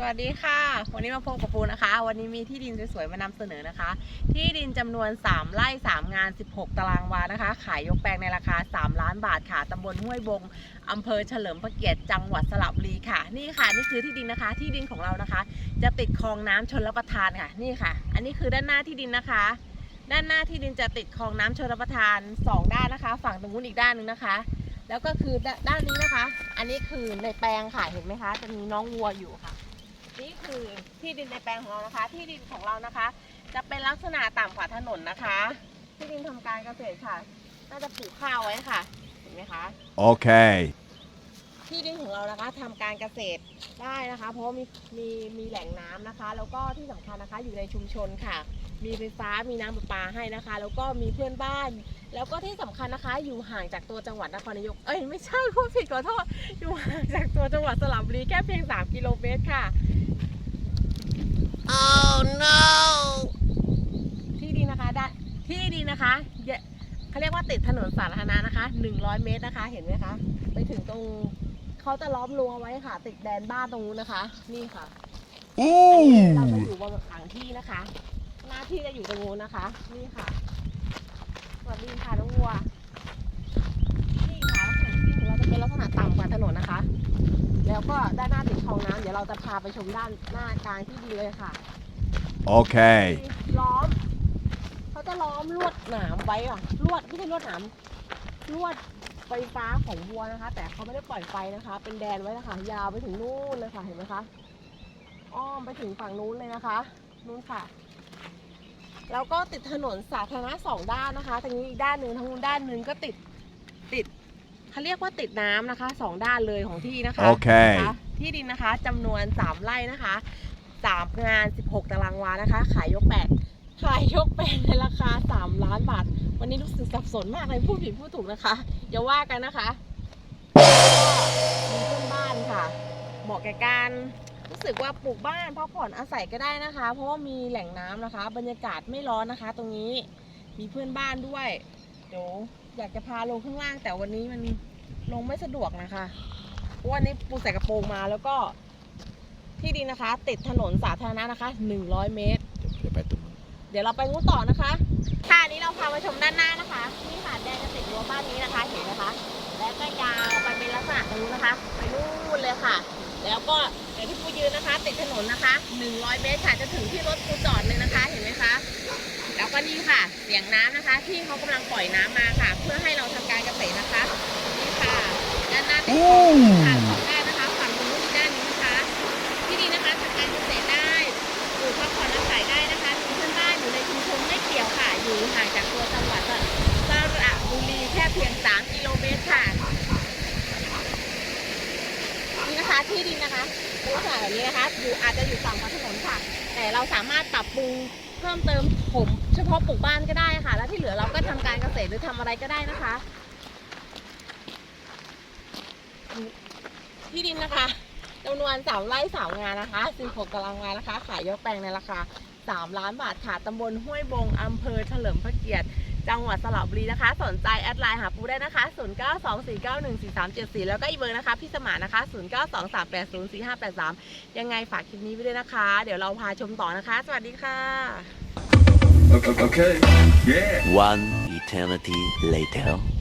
สวัสดีค่ะ วันนี้มาพบกับปูนะคะ วันนี้มีที่ดินสวยๆ มานำเสนอนะคะ ที่ดินจำนวน 3 ไร่ 3 งาน 16 ตารางวานะคะ ขายยกแปลงในราคา 3 ล้านบาทค่ะตำบลห้วยบงอำเภอเฉลิมพระเกียรติจังหวัดสระบุรีค่ะ นี่ค่ะ นี่คือที่ดินนะคะ ที่ดินของเรานะคะ จะติดคลองน้ำชนรับประทานค่ะ นี่ค่ะ อันนี้คือด้านหน้าที่ดินนะคะ ด้านหน้าที่ดินจะติดคลองน้ำชนรับประทานสองด้านนะคะ ฝั่งตรงนู้นอีกด้านหนึงนะคะ แล้วก็คือด้านด้านนี้นะคะ อันนี้คือในแปลงค่ะ เห็นไหมคะ จะมีน้องวัวอยู่ค่ะ นี่คือที่ดินในแปลงของเรานะคะ ที่ดินของเรานะคะ จะเป็นลักษณะต่ำกว่าถนนนะคะ ที่ดินทำการเกษตรค่ะ น่าจะปลูกข้าวไว้ค่ะเห็นไหมคะ Okay. ที่ดินของเรานะคะทำการเกษตรได้นะคะ เพราะว่ามีมีมีแหล่งน้ำนะคะ แล้วก็ที่สำคัญนะคะอยู่ในชุมชนค่ะ มีไฟฟ้ามีน้ำประปาให้นะคะ แล้วก็มีเพื่อนบ้าน แล้วก็ที่สำคัญนะคะ อยู่ห่างจากตัวจังหวัดนครนายกเอ้ยไม่ใช่พูดผิดขอโทษอยู่ห่างจากตัวจังหวัดสระบุรีแค่เพียง 3 กิโลเมตรค่ะ oh no ที่ดินนะคะได้ที่ดินนะคะเยเขาเรียกว่าติดถนนสาธารณะนะคะ 100 เมตรนะคะ เห็นไหมคะ ไปถึงตรง เขาจะล้อมรั้วไว้ค่ะ ติดแดนบ้านตรงนู้นนะคะ นี่ค่ะเราจะ Ooh. อยู่บนหลังที่นะคะ หน้าที่จะอยู่ตรงนู้นนะคะ นี่ค่ะสวัสดีค่ะน้องวัวนี่ค่ะลักษณะที่ของเราจะเป็นลักษณะต่ำกว่าถนนนะคะ แล้วก็ด้านหน้าติดคลองน้ำเดี๋ยวเราจะพาไปชมด้านหน้ากลางที่ดีเลยค่ะ Okay. ล้อม เขาจะล้อมลวดหนามไว้อะลวดไม่ใช่ลวดหนามลวด ไฟฟ้าของวัวนะคะ แต่เขาไม่ได้ปล่อยไฟนะคะ เป็นแดนไว้นะคะ ยาวไปถึงนู่นเลยค่ะเห็นไหมคะอ้อมไปถึงฝั่งนู้นเลยนะคะนู้นค่ะ แล้วก็ติดถนนสาธารณะสองด้านนะคะทางนี้อีกด้านหนึ่งทางนู้นด้านหนึ่งก็ติดติดเขาเรียกว่าติดน้ำนะคะสองด้านเลยของที่นะคะโอเคนะคะที่ดินนะคะจำนวนสามไร่นะคะสามงาน16ตารางวานะคะ ขายยกแปลงขายยกแปลงในราคา3ล้านบาท วันนี้รู้สึกสับสนมากเลยพูดผิดพูดถูกนะคะอย่าว่ากันนะคะก็มีเพื่อนบ้านค่ะเหมาะแก่การรู้สึกว่าปลูกบ้านพักผ่อนอาศัยก็ได้นะคะ เพราะว่ามีแหล่งน้ำนะคะ บรรยากาศไม่ร้อนนะคะ ตรงนี้มีเพื่อนบ้านด้วยเดี๋ยวอยากจะพาลงข้างล่าง แต่วันนี้มันลงไม่สะดวกนะคะเพราะวันนี้ปูใส่กระโปรงมาแล้วก็ที่ดินนะคะ ติดถนนสาธารณะนะคะ 100 เมตรเดี๋ยว เดี๋ยวเราไปงูต่อนะคะ ค่ะนี้เราพามาชมด้านหน้านะคะ นี่ค่ะแดนจะติดรั้วบ้านนี้นะคะ เห็นไหมคะ แล้วก็ยาวไปเป็นลักษณะตรงนู้นนะคะ ไปนู่นเลยค่ะ แล้วก็เดี๋ยวที่ปูยืนนะคะ ติดถนนนะคะ 100 เมตรค่ะจะถึงที่รถปูจอดเลยนะคะ เห็นไหมคะ แล้วก็นี่ค่ะ เสียงน้ำนะคะ ที่เขากำลังปล่อยน้ำมาค่ะ เพื่อให้เราทำการเกษตรนะคะ นี่ค่ะ ด้านหน้า จังหวัดสระบุรีแค่เพียง 3 กิโลเมตรค่ะนี่นะคะที่ดินนะคะเป็นลักษณะแบบนี้นะคะ อยู่อาจจะอยู่ต่ำกว่าถนนค่ะ แต่เราสามารถปรับปรุงเพิ่มเติมผมเฉพาะปลูกบ้านก็ได้ค่ะ แล้วที่เหลือเราก็ทำการเกษตรหรือทำอะไรก็ได้นะคะ ที่ดินนะคะจำนวนสามไร่สามงานนะคะ16ตารางวานะคะ ขายยกแปลงในราคา 3 ล้านบาทค่ะตำบลห้วยบงอำเภอเฉลิมพระเกียรติ จังหวัดสระบุรีนะคะ สนใจแอดไลน์หาปูได้นะคะ 0924914374 แล้วก็อีกเบอร์นะคะ พี่สมานนะคะ 0923804583 ยังไงฝากคลิปนี้ไว้ด้วยนะคะ เดี๋ยวเราพาชมต่อนะคะ สวัสดีค่ะ Okay. okay. Yeah. One eternity later.